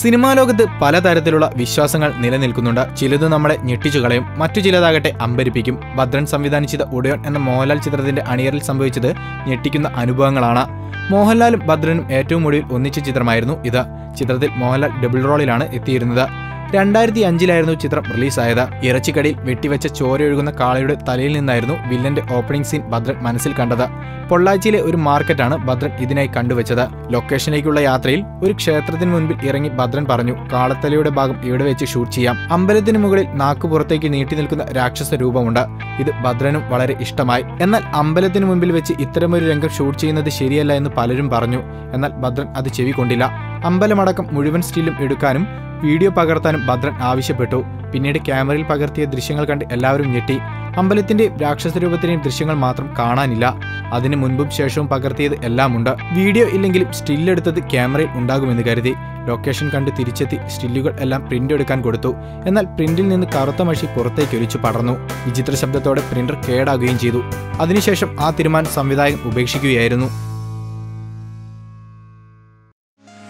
Cinema ലോകത്ത് പലതരത്തിലുള്ള വിശ്വാസങ്ങൾ നിലനിൽക്കുന്നുണ്ട്. ചിലത് നമ്മളെ ഞെട്ടിച്ചു കളയും. മറ്റു ചിലതാകട്ടെ അമ്പരിപ്പിക്കും. ഭദ്രൻ സംവിധാനം ചെയ്ത ഉടയോൻ എന്ന മോഹൻലാൽ ചിത്രത്തിന്റെ അണിയറിൽ സംഭവിച്ചത് ഞെട്ടിക്കുന്ന അനുഭവങ്ങളാണ്. മോഹൻലാലും ഭദ്രനും ഏറ്റവും ഒടുവിൽ ഒന്നിച്ച ചിത്രമായിരുന്നു ഇത്. ചിത്രത്തിൽ മോഹൻലാൽ ഡബിൾ റോളിലാണ് എത്തിയിരുന്നത്. രണ്ടായിരത്തി അഞ്ചിലായിരുന്നു ചിത്രം റിലീസായത്. ഇറച്ചിക്കടിയിൽ വെട്ടിവെച്ച ചോരയൊഴുകുന്ന കാളയുടെ തലയിൽ നിന്നായിരുന്നു വില്ലന്റെ ഓപ്പണിംഗ് സീൻ ഭദ്രൻ മനസ്സിൽ കണ്ടത്. പൊള്ളാച്ചിയിലെ ഒരു മാർക്കറ്റാണ് ഭദ്രൻ ഇതിനായി കണ്ടുവച്ചത്. ലൊക്കേഷനിലേക്കുള്ള യാത്രയിൽ ഒരു ക്ഷേത്രത്തിന് മുൻപിൽ ഇറങ്ങി ഭദ്രൻ പറഞ്ഞു കാളത്തലയുടെ ഭാഗം ഇവിടെ വെച്ച് ഷൂട്ട് ചെയ്യാം. അമ്പലത്തിന് മുകളിൽ നാക്ക് പുറത്തേക്ക് നീട്ടി നിൽക്കുന്ന രാക്ഷസ രൂപമുണ്ട്. ഇത് ഭദ്രനും വളരെ ഇഷ്ടമായി. എന്നാൽ അമ്പലത്തിന് മുൻപിൽ വെച്ച് ഇത്തരമൊരു രംഗം ഷൂട്ട് ചെയ്യുന്നത് ശരിയല്ല എന്ന് പലരും പറഞ്ഞു. എന്നാൽ ഭദ്രൻ അത് ചെവിക്കൊണ്ടില്ല അമ്പലമടക്കം മുഴുവൻ സ്റ്റിലും എടുക്കാനും വീഡിയോ പകർത്താനും ഭദ്രൻ ആവശ്യപ്പെട്ടു. പിന്നീട് ക്യാമറയിൽ പകർത്തിയ ദൃശ്യങ്ങൾ കണ്ട് എല്ലാവരും ഞെട്ടി. അമ്പലത്തിന്റെ രാക്ഷസ രൂപത്തിന്റെയും ദൃശ്യങ്ങൾ മാത്രം കാണാനില്ല. അതിനു മുൻപും ശേഷവും പകർത്തിയത് എല്ലാമുണ്ട്. വീഡിയോ ഇല്ലെങ്കിലും സ്റ്റില്ലെടുത്തത് ക്യാമറയിൽ ഉണ്ടാകുമെന്ന് കരുതി. ലൊക്കേഷൻ കണ്ട് തിരിച്ചെത്തി സ്റ്റില്ലുകൾ എല്ലാം പ്രിന്റ് എടുക്കാൻ കൊടുത്തു. എന്നാൽ പ്രിന്റിൽ നിന്ന് കറുത്ത മഷി പുറത്തേക്ക് ഒലിച്ചു പടർന്നു. വിചിത്ര ശബ്ദത്തോടെ പ്രിന്റർ കേടാകുകയും ചെയ്തു. അതിനുശേഷം ആ തീരുമാനം സംവിധായകൻ ഉപേക്ഷിക്കുകയായിരുന്നു.